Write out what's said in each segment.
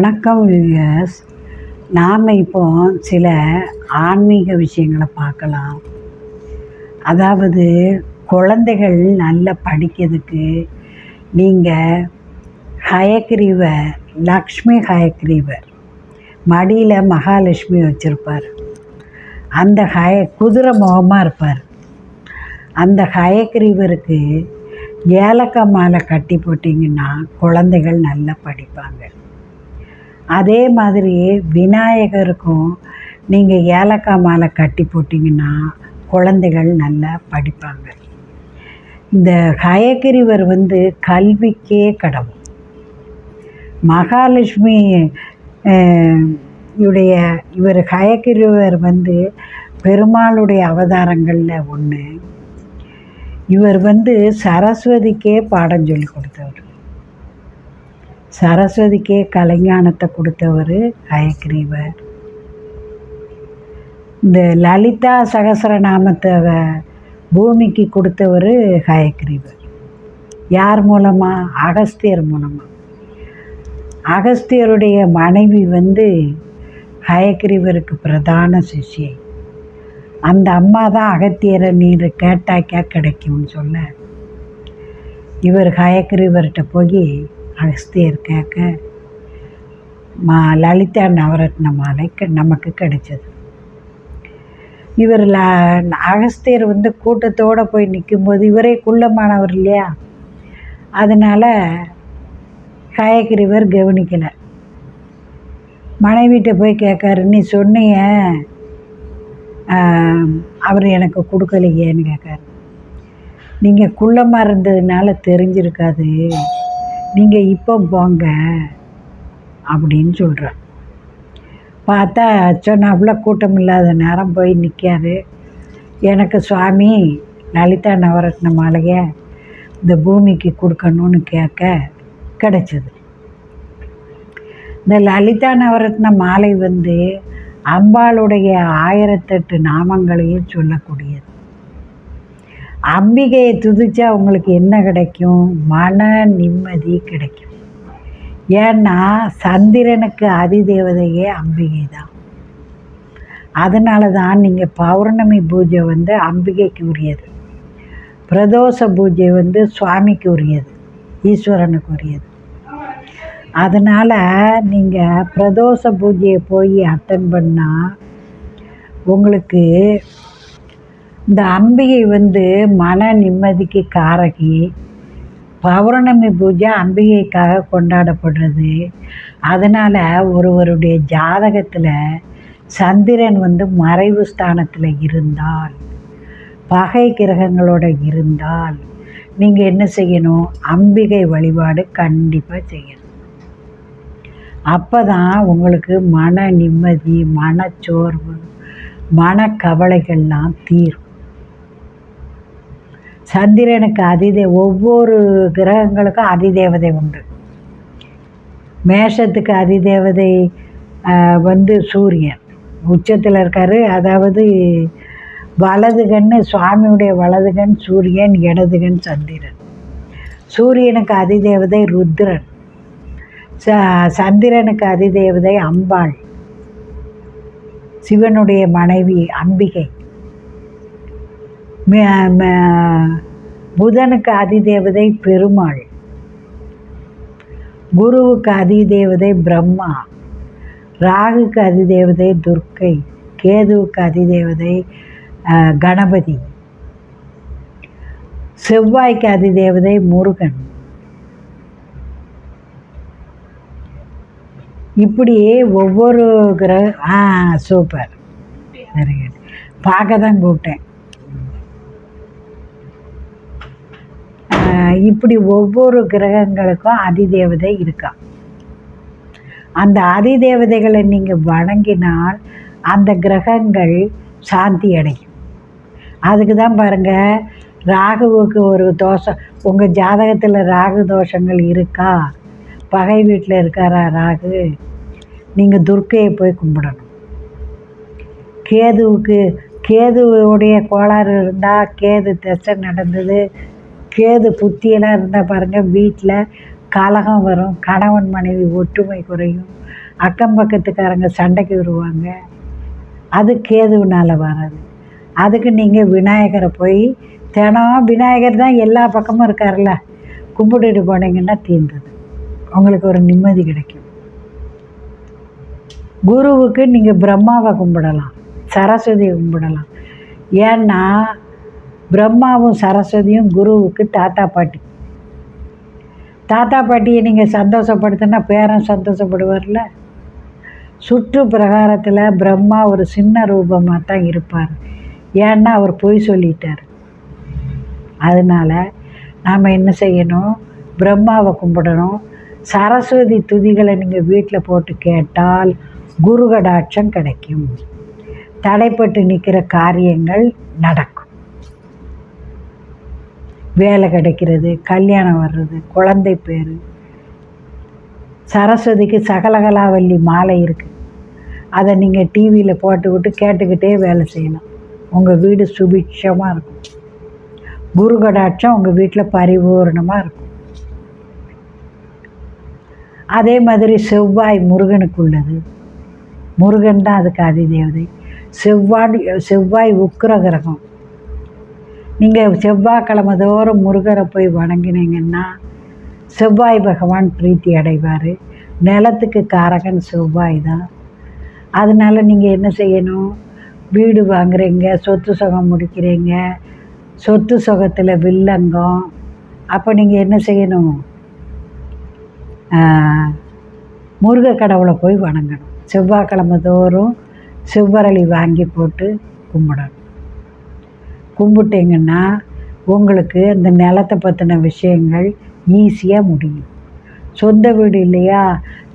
வணக்கம் வியூயர்ஸ் நாம் இப்போ சில ஆன்மீக விஷயங்களை பார்க்கலாம். அதாவது குழந்தைகள் நல்லா படிக்கிறதுக்கு நீங்கள் ஹயக்ரீவர் லக்ஷ்மி ஹயக்ரீவர் மடியில் மகாலட்சுமி வச்சுருப்பார். அந்த ஹய குதிரை முகமாக இருப்பார். அந்த ஹயக்ரீவருக்கு ஏலக்காய் மாலை கட்டி போட்டிங்கன்னா குழந்தைகள் நல்லா படிப்பாங்க. அதே மாதிரி விநாயகருக்கும் நீங்கள் ஏலக்காய் மாலை கட்டி போட்டிங்கன்னா குழந்தைகள் நல்லா படிப்பாங்க. இந்த ஹயக்கிரிவர் வந்து கல்விக்கே கடவுள். மகாலட்சுமி இவருடைய இவர் ஹயக்கிரிவர் வந்து பெருமாளுடைய அவதாரங்களில் ஒன்று இவர் வந்து சரஸ்வதிக்கே பாடம் சொல்லி கொடுத்தவர். சரஸ்வதிக்கே கலைஞானத்தை கொடுத்தவர் ஹயக்ரீவர். இந்த லலிதா சகசரநாமத்தை வ- பூமிக்கு கொடுத்தவர் ஹயக்ரீவர். யார் மூலமாக அகஸ்தியர் மூலமாக அகஸ்தியருடைய மனைவி வந்து ஹயக்ரீவருக்கு பிரதான சிஷ்யை. அந்த அம்மா தான் அகத்தியரை நீர் கேட்டாக்கா கிடைக்கும்னு சொல்ல. இவர் ஹயக்ரீவர்கிட்ட போய் அகஸ்தியர் கேட்க மா லலிதா நவரத்ன மாலை க- நமக்கு கிடைச்சது. இவர் ல அகஸ்தியர் வந்து கூட்டத்தோடு போய் நிற்கும்போது இவரே குள்ளமானவர் இல்லையா? அதனால் ஹயக்ரீவர் கவனிக்கலை. மனைவிட்ட போய் கேட்காரு நீ சொன்னிய அவர் எனக்கு கொடுக்கலையேன்னு கேட்காரு. நீங்கள் குள்ளமாக இருந்ததுனால தெரிஞ்சிருக்காது. நீங்கள் இப்போ போங்க அப்படின்னு சொல்கிறார் பார்த்தா சொன்னாப்புல கூட்டம் இல்லாத நேரம் போய் நிற்காரு எனக்கு சுவாமி லலிதா நவரத்ன மாலையை இந்த பூமிக்கு கொடுக்கணும்னு கேட்க கிடைச்சது. இந்த லலிதா நவரத்ன மாலை வந்து அம்பாளுடைய ஆயிரத்தெட்டு நாமங்களையும் சொல்லக்கூடியது. அம்பிகையை துதிச்சா உங்களுக்கு என்ன கிடைக்கும்? மன நிம்மதி கிடைக்கும். ஏன்னா சந்திரனுக்கு அதிதேவதையே அம்பிகை தான். அதனால தான் நீங்கள் பௌர்ணமி பூஜை வந்து அம்பிகைக்கு உரியது. பிரதோஷ பூஜை வந்து சுவாமிக்கு உரியது. ஈஸ்வரனுக்கு உரியது. அதனால் நீங்கள் பிரதோஷ பூஜையை போய் அட்டன் பண்ணால் உங்களுக்கு இந்த அம்பிகை வந்து மன நிம்மதிக்கு காரகி. பௌர்ணமி பூஜை அம்பிகைக்காக கொண்டாடப்படுறது. அதனால் ஒருவருடைய ஜாதகத்தில் சந்திரன் வந்து மறைவு ஸ்தானத்தில் இருந்தால் பகை கிரகங்களோட இருந்தால் நீங்கள் என்ன செய்யணும்? அம்பிகை வழிபாடு கண்டிப்பாக செய்யணும். அப்போ தான் உங்களுக்கு மன நிம்மதி மனச்சோர்வு மனக்கவலைகள்லாம் தீரும். சந்திரனுக்கு அதிதே ஒவ்வொரு கிரகங்களுக்கும் அதிதேவதை உண்டு. மேஷத்துக்கு அதிதேவதை வந்து சூரியன். உச்சத்தில் இருக்காரு அதாவது வலது கண் சுவாமியுடைய வலது கண் சூரியன் இடது கண் சந்திரன். சூரியனுக்கு அதிதேவதை ருத்ரன். ச சந்திரனுக்கு அதிதேவதை அம்பாள். சிவனுடைய மனைவி அம்பிகை. புதனுக்கு அதிதேவதை பெருமாள். குருவுக்கு அதிதேவதை பிரம்மா. ராகுக்கு அதிதேவதை துர்க்கை. கேதுவுக்கு அதிதேவதை கணபதி. செவ்வாய்க்கு அதிதேவதை முருகன். இப்படி ஒவ்வொரு கிரக ஆ சூப்பர். Very good. பார்க்க தான் கூப்பிட்டேன். இப்படி ஒவ்வொரு கிரகங்களுக்கும் அதிதேவதை இருக்கா? அந்த அதிதேவதைகளை நீங்கள் வணங்கினால் அந்த கிரகங்கள் சாந்தி அடையும். அதுக்கு தான் பாருங்கள் ராகுவுக்கு ஒரு தோஷம் உங்கள் ஜாதகத்தில் ராகு தோஷங்கள் இருக்கா? பகை வீட்டில் இருக்காரா ராகு? நீங்கள் துர்க்கையை போய் கும்பிடணும். கேதுவுக்கு கேதுவுடைய கோளாறு இருந்தால் கேது திசை நடந்தது கேது புத்தியெல்லாம் இருந்தால் பாருங்கள் வீட்டில் கலகம் வரும் கணவன் மனைவி ஒற்றுமை குறையும் அக்கம் பக்கத்துக்காரங்க சண்டைக்கு வருவாங்க. அது கேதுவினால் வராது. அதுக்கு நீங்கள் விநாயகரை போய் தினம் விநாயகர் தான் எல்லா பக்கமும் இருக்கார்ல கும்பிட்டுட்டு போனீங்கன்னா தீர்ந்தது. உங்களுக்கு ஒரு நிம்மதி கிடைக்கும். குருவுக்கு நீங்கள் பிரம்மாவை கும்பிடலாம் சரஸ்வதியை கும்பிடலாம். ஏன்னா பிரம்மாவும் சரஸ்வதியும் குருவுக்கு தாத்தா பாட்டி. தாத்தா பாட்டியை நீங்கள் சந்தோஷப்படுத்தினா பேரன் சந்தோஷப்படுவார்ல? சுற்று பிரகாரத்தில் பிரம்மா ஒரு சின்ன ரூபமாக தான் இருப்பார். ஏன்னா அவர் பொய் சொல்லிட்டார். அதனால் நாம் என்ன செய்யணும்? பிரம்மாவை கும்பிடணும். சரஸ்வதி துதிகளை நீங்கள் வீட்டில் போட்டு கேட்டால் குருகடாட்சம் கிடைக்கும். தடைப்பட்டு நிற்கிற காரியங்கள் நடக்கும். வேலை கிடைக்கிறது கல்யாணம் வர்றது குழந்தை பேர். சரஸ்வதிக்கு சகலகலாவல்லி மாலை இருக்குது அதை நீங்கள் டிவியில் போட்டுக்கிட்டு கேட்டுக்கிட்டே வேலை செய்யலாம். உங்கள் வீடு சுபிட்சமாக இருக்கும். குரு கடாட்சம் உங்கள் வீட்டில் பரிபூர்ணமாக இருக்கும். அதே மாதிரி செவ்வாய் முருகனுக்கு உள்ளது. முருகன் தான் அதுக்கு அதிதேவதை. செவ்வாய் செவ்வாய் உக்கிர கிரகம் நீங்கள் செவ்வாய்க்கிழமை தோறும் முருகரை போய் வணங்கினீங்கன்னா செவ்வாய் பகவான் பிரீத்தி அடைவார். நிலத்துக்கு காரகன் செவ்வாய் தான். அதனால் நீங்கள் என்ன செய்யணும்? வீடு வாங்குறீங்க சொத்து சுகம் முடிக்கிறீங்க சொத்து சுகத்தில் வில்லங்கம். அப்போ நீங்கள் என்ன செய்யணும்? முருக கடவுளை போய் வணங்கணும். செவ்வாய்க்கிழமை தோறும் செவ்வரளி வாங்கி போட்டு கும்பிடணும். கும்பிட்டிங்கன்னா உங்களுக்கு அந்த நிலத்தை பற்றின விஷயங்கள் ஈஸியாக முடியும். சொந்த வீடு இல்லையா?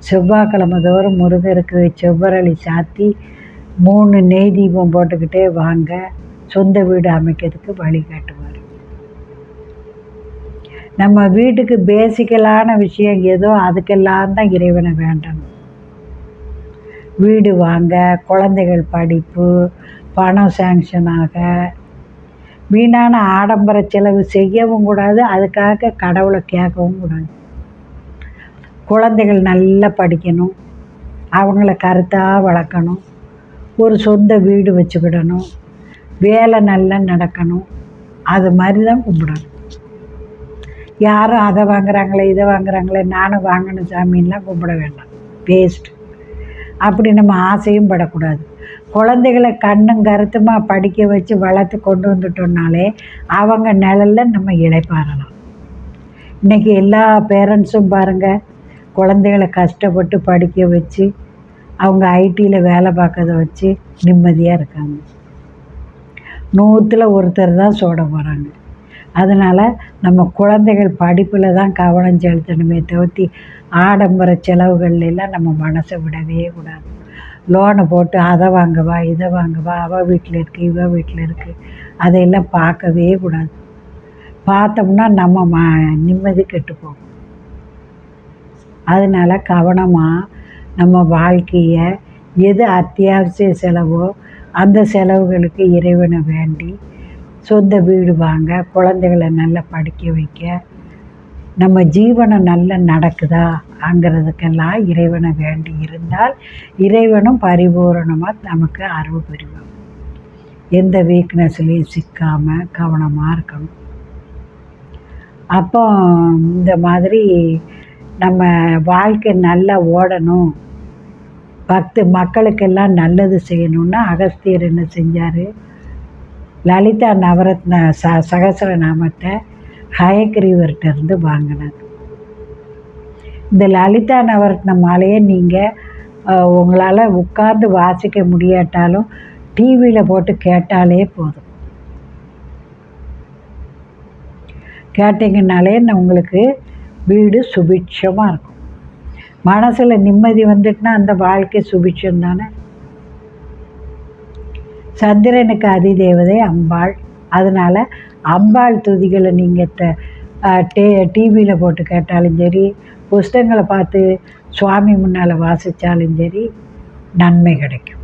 செவ்வாய்க்கிழமை தோறும் முருகருக்கு செவ்வரளி சாத்தி மூணு நெய் தீபம் போட்டுக்கிட்டே வாங்க. சொந்த வீடு அமைக்கிறதுக்கு வழி காட்டுவார். நம்ம வீட்டுக்கு பேசிக்கலான விஷயம் ஏதோ அதுக்கெல்லாம் தான் இறைவனை வேண்டணும். வீடு வாங்க குழந்தைகள் படிப்பு பணம் சேங்ஷன் ஆக வீணான ஆடம்பர செலவு செய்யவும் கூடாது அதுக்காக கடவுளை கேட்கவும் கூடாது. குழந்தைகள் நல்லா படிக்கணும் அவங்கள கருத்தாக வளர்க்கணும் ஒரு சொந்த வீடு வச்சுக்கிடணும் வேலை நல்லா நடக்கணும் அது மாதிரி தான் கும்பிடணும். யாரும் அதை வாங்குறாங்களே இதை வாங்குறாங்களே நானும் வாங்கணும் சாமின்லாம் கும்பிட வேண்டாம் வேஸ்ட் அப்படி நம்ம ஆசையும் படக்கூடாது. குழந்தைகளை கண்ணும் கருத்துமாக படிக்க வச்சு வளர்த்து கொண்டு வந்துட்டோம்னாலே அவங்க நிழலில் நம்ம இழைப்பாரலாம் இன்றைக்கி எல்லா பேரண்ட்ஸும் பாருங்கள் குழந்தைகளை கஷ்டப்பட்டு படிக்க வச்சு அவங்க ஐடியில் வேலை பார்க்கறத வச்சு நிம்மதியாக இருக்காங்க. நூற்றில் ஒருத்தர் தான் சோட போகிறாங்க அதனால் நம்ம குழந்தைகள் படிப்பில் தான் கவனம் செலுத்தணுமே தவிர்த்தி ஆடம்பர செலவுகள்லாம் நம்ம மனசை விடவே கூடாது. லோனை போட்டு அதை வாங்கவா இதை வாங்கவா அவள் வீட்டில் இருக்குது இவள் வீட்டில் இருக்குது அதையெல்லாம் பார்க்கவே கூடாது. பார்த்தோம்னா நம்ம ம நிம்மதி கெட்டுப்போகும். அதனால் கவனமாக நம்ம வாழ்க்கையை எது அத்தியாவசிய செலவோ அந்த செலவுகளுக்கு இறைவனை வேண்டி சொந்த வீடு வாங்க குழந்தைகளை நல்லா படிக்க வைக்க நம்ம ஜீவனம் நல்லா நடக்குதாங்கிறதுக்கெல்லாம் இறைவனை வேண்டி இருந்தால் இறைவனும் பரிபூரணமாக நமக்கு அருள் புரிவான். எந்த வீக்னஸ்லேயும் சிக்காமல் கவனமாக இருக்கணும். அப்போ இந்த மாதிரி நம்ம வாழ்க்கை நல்லா ஓடணும். பக்து மக்களுக்கெல்லாம் நல்லது செய்யணும்னா அகஸ்தியர் என்ன செஞ்சார்? லலிதா நவரத்ன ச சகசர நாமத்தை ஹயக்ரீவர்கிட்ட இருந்து வாங்கினது. இந்த லலிதா நவரத்ன மாலையை நீங்கள் உங்களால் உட்கார்ந்து வாசிக்க முடியாட்டாலும் டிவியில் போட்டு கேட்டாலே போதும். கேட்டிங்கனாலே உங்களுக்கு வீடு சுபிட்சமாக இருக்கும். மனசில் நிம்மதி வந்துட்டுனா அந்த வாழ்க்கை சுபிட்சம் தானே? சந்திரனுக்கு அதிதேவதை அம்பாள். அதனால் அம்பாள் துதிகளை நீங்கள் த டே டிவியில் போட்டு கேட்டாலும் சரி புஸ்தகங்களை பார்த்து சுவாமி முன்னால் வாசித்தாலும் சரி நன்மை கிடைக்கும்.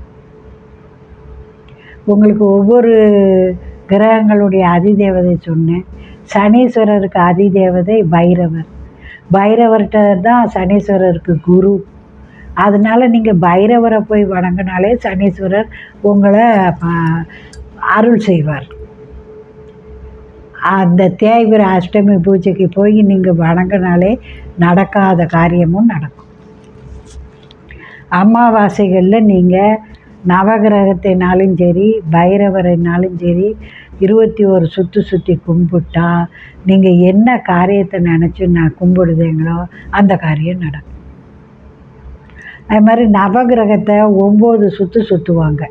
உங்களுக்கு ஒவ்வொரு கிரகங்களுடைய அதிதேவதை சொன்னேன். சனீஸ்வரருக்கு அதிதேவதை பைரவர். பைரவர்கிட்ட தான் சனீஸ்வரருக்கு குரு. அதனால நீங்கள் பைரவரை போய் வணங்கினாலே சனீஸ்வரர் உங்களை அருள் செய்வார். அந்த தேய்பிர அஷ்டமி பூஜைக்கு போய் நீங்கள் வணங்கினாலே நடக்காத காரியமும் நடக்கும். அமாவாசைகளில் நீங்கள் நவகிரகத்தினாலும் சரி பைரவரைனாலும் சரி இருபத்தி ஒரு சுற்று சுற்றி கும்பிட்டா நீங்கள் என்ன காரியத்தை நினச்சி நான் கும்பிடுதீங்களோ அந்த காரியம் நடக்கும். அது மாதிரி நவகிரகத்தை ஒம்பது சுற்று சுற்றுவாங்க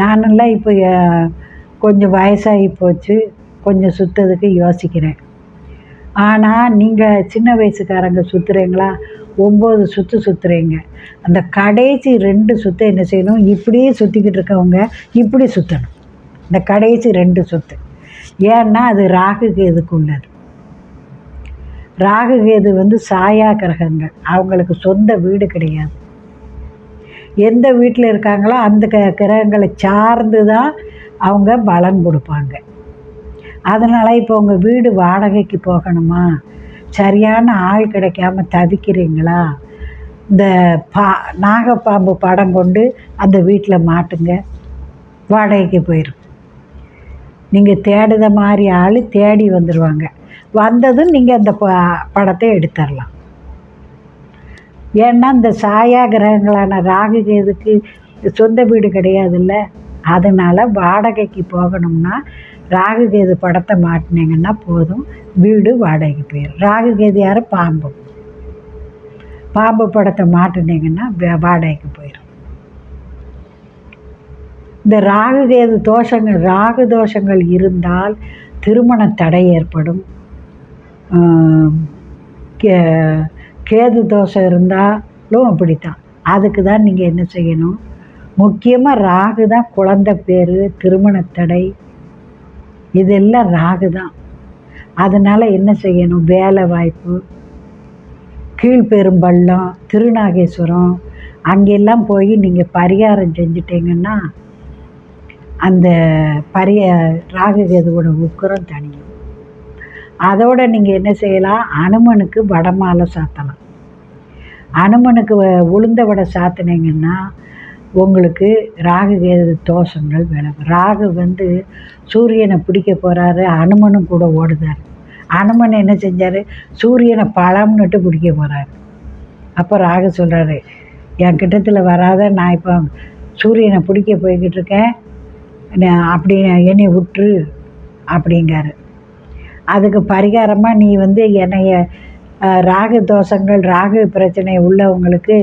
நானெல்லாம் இப்போ கொஞ்சம் வயசாகி போச்சு. கொஞ்சம் சுற்றுறதுக்கு யோசிக்கிறேன். ஆனால் நீங்கள் சின்ன வயசுக்காரங்க சுற்றுறீங்களா ஒம்பது சுற்று சுற்றுறீங்க அந்த கடைசி ரெண்டு சுற்று என்ன செய்யணும்? இப்படியே சுற்றிக்கிட்டு இருக்கவங்க இப்படி சுற்றணும் இந்த கடைசி ரெண்டு சுற்று ஏன்னா அது ராகு கேதுக்கு உள்ளது ராகு கேது வந்து சாயா கிரகங்கள். அவங்களுக்கு சொந்த வீடு கிடையாது. எந்த வீட்டில் இருக்காங்களோ அந்த க கிரகங்களை சார்ந்து தான் அவங்க பலன் கொடுப்பாங்க. அதனால் இப்போ உங்கள் வீடு வாடகைக்கு போகணுமா? சரியான ஆள் கிடைக்காம தவிக்கிறீங்களா? இந்த பா நாகப்பாம்பு படம் கொண்டு அந்த வீட்டில் மாட்டுங்க. வாடகைக்கு போயிடும் நீங்கள் தேடுத மாதிரி ஆள் தேடி வந்துடுவாங்க வந்ததும் நீங்கள் அந்த ப படத்தை எடுத்துடலாம் ஏன்னா இந்த சாயா கிரகங்களான ராகு கேதுக்கு சொந்த வீடு கிடையாதுல்ல. அதனால் வாடகைக்கு போகணும்னா ராகு கேது படத்தை மாட்டினீங்கன்னா போதும். வீடு வாடகைக்கு போயிடும் ராகுகேது யார்? பாம்பு. பாம்பு படத்தை மாட்டினீங்கன்னா வாடகைக்கு போயிடும் இந்த ராகு கேது தோஷங்கள் ராகு தோஷங்கள் இருந்தால் திருமண தடை ஏற்படும். கே கேது தோஷம் இருந்தாலும் அப்படித்தான். அதுக்கு தான் நீங்கள் என்ன செய்யணும்? முக்கியமாக ராகு தான் குழந்தை பேர் திருமணத்தடை இதெல்லாம் ராகு தான். அதனால் என்ன செய்யணும்? வேலை வாய்ப்பு கீழ்பெரும்பள்ளம் திருநாகேஸ்வரம் அங்கெல்லாம் போய் நீங்கள் பரிகாரம் செஞ்சிட்டீங்கன்னா அந்த பரிய ராகுகேதுவோட உக்கரம் தனியும் அதோட நீங்கள் என்ன செய்யலாம்? அனுமனுக்கு வடமாலை சாத்தலாம். அனுமனுக்கு வ- உளுந்த வடை சாத்தினீங்கன்னா உங்களுக்கு ராகு கேது தோஷங்கள் விலகும் ராகு வந்து சூரியனை பிடிக்க போகிறாரு அனுமனும் கூட ஓடுதார். அனுமன் என்ன செஞ்சார்? சூரியனை பழம்னுட்டு பிடிக்க போகிறாரு அப்போ ராகு சொல்கிறாரு என் கிட்டத்தில் வராத நான் இப்போ சூரியனை பிடிக்க போய்கிட்டு இருக்கேன். அப்படி என்னை விட்டுரு அப்படிங்காரு. அதுக்கு பரிகாரமாக நீ வந்து என்னைய ராகு தோஷங்கள் ராகு பிரச்சனை உள்ளவங்களுக்கு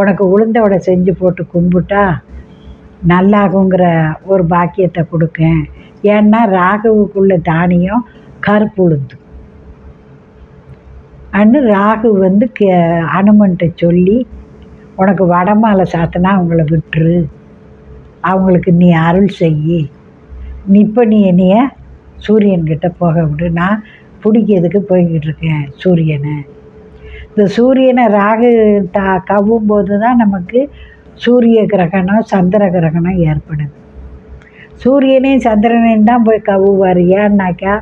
உனக்கு உளுந்த வடை செஞ்சு போட்டு கும்பிட்டா நல்லாகுங்கிற ஒரு பாக்கியத்தை கொடுக்கேன். ஏன்னா ராகுவுக்குள்ள தானியம் கருப்பு உளுந்து. அன்னு ராகு வந்து கே அனுமன்ட்ட சொல்லி உனக்கு வடமாலை சாத்தினா அவங்கள விட்டுரு. அவங்களுக்கு நீ அருள் செய் நீ இப்போ நீ என்னைய சூரியன்கிட்ட போக விடு. நான் பிடிக்கிறதுக்கு போய்கிட்டு இருக்கேன் சூரியனை. இந்த சூரியனை ராகு த கவ்வும்போது தான் நமக்கு சூரிய கிரகணம் சந்திர கிரகணம் ஏற்படுது. சூரியனையும் சந்திரனையும் தான் போய் கவுவார் ஏன்னாக்கா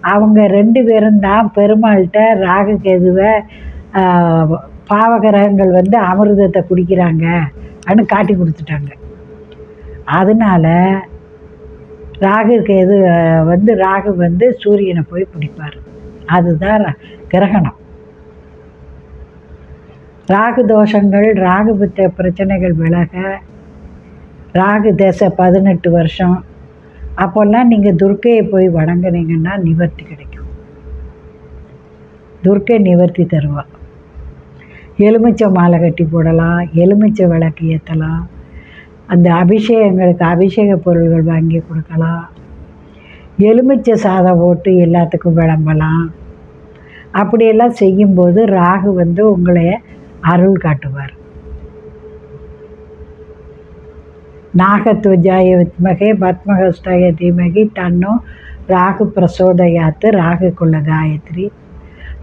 அவங்க ரெண்டு பேரும் தான் பெருமாள்கிட்ட ராகு கேதுவை பாவகிரகங்கள் வந்து அமிர்தத்தை குடிக்கிறாங்க அப்படின்னு காட்டி கொடுத்துட்டாங்க. அதனால ராகு கேது வந்து ராகு வந்து சூரியனை போய் பிடிப்பார். அதுதான் ர- கிரகணம். ராகு தோஷங்கள் ராகு பித்த பிரச்சனைகள் விலக ராகு தேச பதினெட்டு வருஷம். அப்போல்லாம் நீங்கள் துர்க்கையை போய் வணங்குனீங்கன்னா நிவர்த்தி கிடைக்கும். துர்க்கை நிவர்த்தி தருவா. எலுமிச்சை மாலை கட்டி போடலாம் எலுமிச்சை விளக்கு ஏற்றலாம் அந்த அபிஷேகங்களுக்கு அபிஷேக பொருள்கள் வாங்கி கொடுக்கலாம். எலுமிச்சை சாதம் போட்டு எல்லாத்துக்கும் விளம்பலாம். அப்படியெல்லாம் செய்யும்போது ராகு வந்து உங்களை அருள் காட்டுவார். நாகத்வஜாய வித்மகே பத்மஹஸ்தாய தீமகி தன்னோ ராகு பிரசோதயாத்து ராகுக்குள்ள காயத்ரி.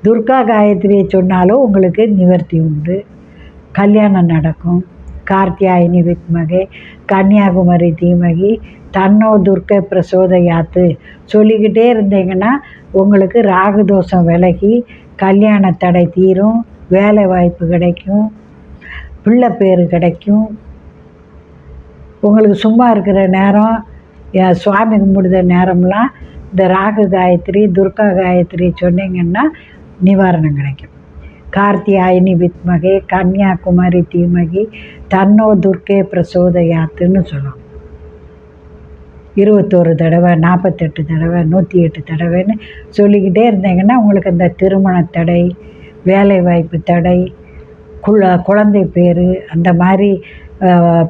துர்கா காயத்ரியை சொன்னாலும் உங்களுக்கு நிவர்த்தி உண்டு. கல்யாணம் நடக்கும். கார்த்தியாயினி வித்மகே கன்னியாகுமரி தீமகி தன்னோ துர்க்கை பிரசோதயாத்து சொல்லிக்கிட்டே இருந்தீங்கன்னா உங்களுக்கு ராகு தோஷம் விலகி கல்யாண தடை தீரும். வேலை வாய்ப்பு கிடைக்கும் பிள்ளை பேர் கிடைக்கும். உங்களுக்கு சும்மா இருக்கிற நேரம் என் சுவாமி கும்பிடுத நேரம்லாம் இந்த ராகு காயத்ரி துர்கா காயத்ரி சொன்னீங்கன்னா நிவாரணம் கிடைக்கும். கார்த்தியாயினி வித்மகே கன்னியாகுமரி தீமகி தன்னோ துர்க்கே பிரசோதயாத்துன்னு சொல்லுவோம். இருபத்தோரு தடவை நாற்பத்தெட்டு தடவை நூற்றி எட்டு தடவைன்னு சொல்லிக்கிட்டே இருந்தீங்கன்னா உங்களுக்கு இந்த திருமண தடை வேலைவாய்ப்பு தடை குழ குழந்தை பேர் அந்த மாதிரி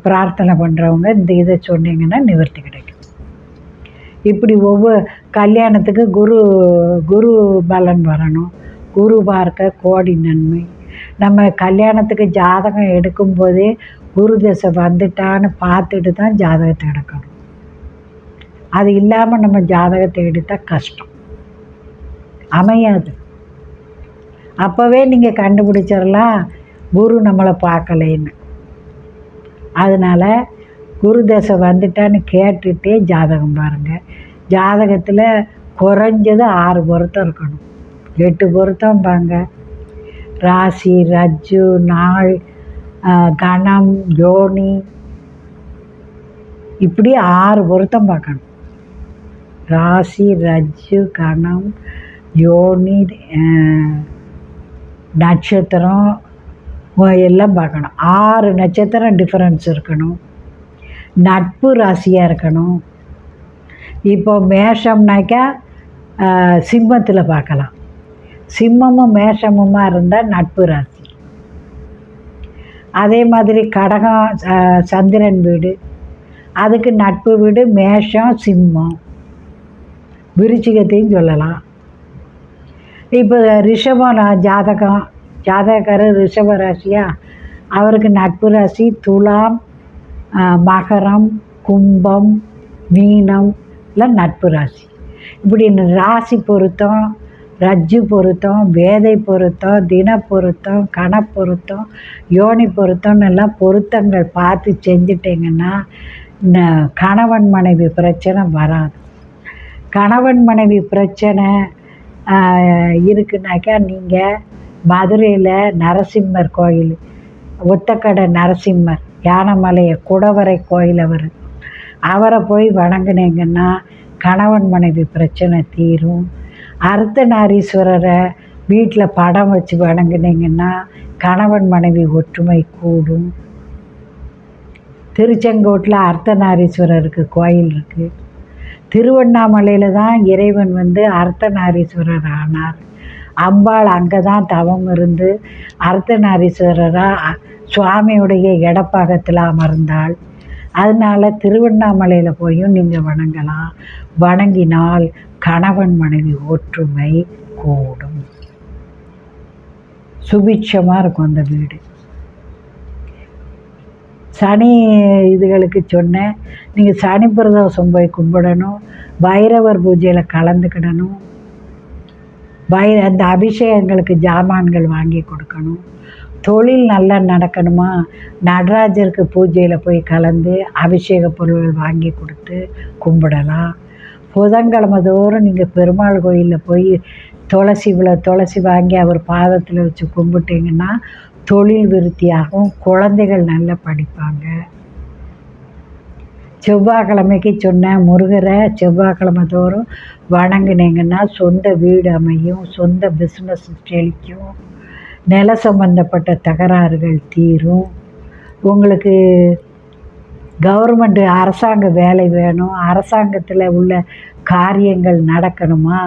பிரார்த்தனை பண்ணுறவங்க இந்த இதை சொன்னீங்கன்னா நிவர்த்தி கிடைக்கும். இப்படி ஒவ்வொரு கல்யாணத்துக்கு குரு குரு பலன் வரணும். குரு பார்க்க கோடி நன்மை. நம்ம கல்யாணத்துக்கு ஜாதகம் எடுக்கும்போதே குரு தசை வந்துட்டான்னு பார்த்துட்டு தான் ஜாதகத்தை எடுக்கணும். அது இல்லாமல் நம்ம ஜாதகத்தை எடுத்தால் கஷ்டம். அமையாது. அப்போவே நீங்கள் கண்டுபிடிச்சிடலாம் குரு நம்மளை பார்க்கலைன்னு. அதனால் குரு தசை வந்துட்டான்னு கேட்டுகிட்டே ஜாதகம் பாருங்கள் ஜாதகத்தில் குறைஞ்சது ஆறு பொருத்தம் இருக்கணும். எட்டு பொருத்தம் பாங்க ராசி ரஜ்ஜு நாள் கணம் யோனி இப்படி ஆறு பொருத்தம் பார்க்கணும். ராசி ரஜ்ஜு கணம் யோனி நட்சத்திரம் எல்லாம் பார்க்கணும். ஆறு நட்சத்திரம் டிஃப்ரென்ஸ் இருக்கணும். நட்பு ராசியாக இருக்கணும். இப்போ மேஷம்னாக்கா சிம்மத்தில் பார்க்கலாம். சிம்மமும் மேஷமுமாக இருந்தால் நட்பு ராசி. அதே மாதிரி கடகம் சந்திரன் வீடு. அதுக்கு நட்பு வீடு மேஷம் சிம்மம். விருச்சிகத்தையும் சொல்லலாம். இப்போ ரிஷபம் ஜாதகம் ஜாதகக்காரர் ரிஷப ராசியா அவருக்கு நட்பு ராசி துலாம் மகரம் கும்பம் மீனம் எல்லாம் நட்பு ராசி. இப்படி ராசி பொருத்தம் ரஜ்ஜு பொருத்தம் வேதை பொருத்தம் தின பொருத்தம் கண பொருத்தம் யோனி பொருத்தம்னு எல்லாம் பொருத்தங்கள் பார்த்து செஞ்சிட்டிங்கன்னா ந- கணவன் மனைவி பிரச்சனை வராது. கணவன் மனைவி பிரச்சனை இருக்குனாக்கா நீங்கள் மதுரையில் நரசிம்மர் கோயில் ஒத்தக்கடை நரசிம்மர் யானைமலையை குடவரை கோயில் அவர். அவரை போய் வணங்குனீங்கன்னா கணவன் மனைவி பிரச்சனை தீரும். அர்த்தநாரீஸ்வரரை வீட்டில் படம் வச்சு வணங்குனீங்கன்னா கணவன் மனைவி ஒற்றுமை கூடும். திருச்செங்கோட்டில் அர்த்தநாரீஸ்வரருக்கு கோயில் இருக்குது திருவண்ணாமலையில் தான் இறைவன் வந்து அர்த்தநாரீஸ்வரர் ஆனார் அம்பாள் அங்கே தான் தவம் இருந்து அர்த்தநாரீஸ்வரராக சுவாமியுடைய இடப்பாகத்தில் அமர்ந்தாள். அதனால திருவண்ணாமலையில் போயும் நீங்கள் வணங்கலாம். வணங்கினால் கணவன் மனைவி ஒற்றுமை கூடும். சுபிட்சமாக இருக்கும் அந்த வீடு. சனி இதுகளுக்கு சொன்னேன். நீங்கள் சனி பிரதோஷம் போய் கும்பிடணும். பைரவர் பூஜையில் கலந்துக்கிடணும். பை அந்த அபிஷேகங்களுக்கு ஜாமான்கள் வாங்கி கொடுக்கணும். தொழில் நல்லா நடக்கணுமா? நடராஜருக்கு பூஜையில் போய் கலந்து அபிஷேக பொருள்கள் வாங்கி கொடுத்து கும்பிடலாம். புதன்கிழமை தோறும் நீங்கள் பெருமாள் கோயிலில் போய் துளசி இவ்வளோ துளசி வாங்கி அவர் பாதத்தில் வச்சு கும்பிட்டீங்கன்னா தொழில் விருத்தியாகும் குழந்தைகள் நல்லா படிப்பாங்க. செவ்வாய்க்கிழமைக்கு சொன்னேன் முருகரை செவ்வாய்க்கிழமை தோறும் வணங்கினீங்கன்னா சொந்த வீடு அமையும் சொந்த பிஸ்னஸ் செழிக்கும் நில சம்பந்தப்பட்ட தகராறுகள் தீரும். உங்களுக்கு கவர்மெண்ட்டு அரசாங்க வேலை வேணும். அரசாங்கத்தில் உள்ள காரியங்கள் நடக்கணுமா?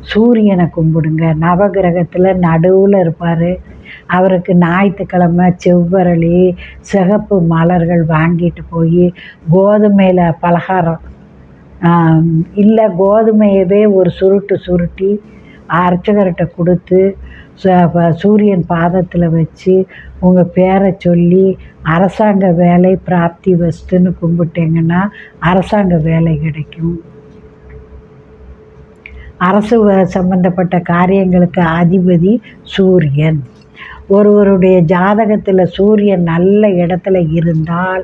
சூரியனை கும்பிடுங்க. நவகிரகத்தில் நடுவில் இருப்பார். அவருக்கு ஞாயிற்றுக்கிழமை செவ்வரளி சிகப்பு மலர்கள் வாங்கிட்டு போய் கோதுமையில் பலகாரம். இல்லை கோதுமையவே ஒரு சுருட்டு சுருட்டி அர்ச்சகர்கிட்ட கொடுத்து ச- ப- சூரியன் பாதத்தில் வச்சு உங்கள் பேரை சொல்லி அரசாங்க வேலை பிராப்தி வஸ்துன்னு கும்பிட்டீங்கன்னா அரசாங்க வேலை கிடைக்கும். அரசு வ- சம்பந்தப்பட்ட காரியங்களுக்கு அதிபதி சூரியன். ஒருவருடைய ஜாதகத்தில் சூரியன் நல்ல இடத்துல இருந்தால்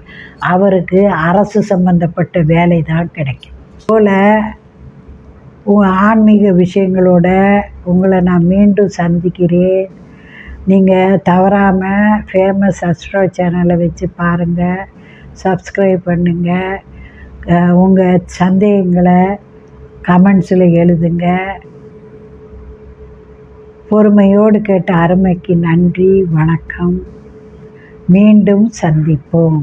அவருக்கு அரசு சம்பந்தப்பட்ட வேலை தான் கிடைக்கும். போல் ஆன்மீக விஷயங்களோட உங்களை நான் மீண்டும் சந்திக்கிறேன். நீங்கள் தவறாமல் ஃபேமஸ் அஸ்ட்ரோ சேனலை வச்சு பாருங்கள் சப்ஸ்கிரைப் பண்ணுங்கள் உங்கள் சந்தேகங்களை கமெண்ட்ஸில் எழுதுங்க. பொறுமையோடு கேட்ட அருமைக்கு நன்றி வணக்கம். மீண்டும் சந்திப்போம்.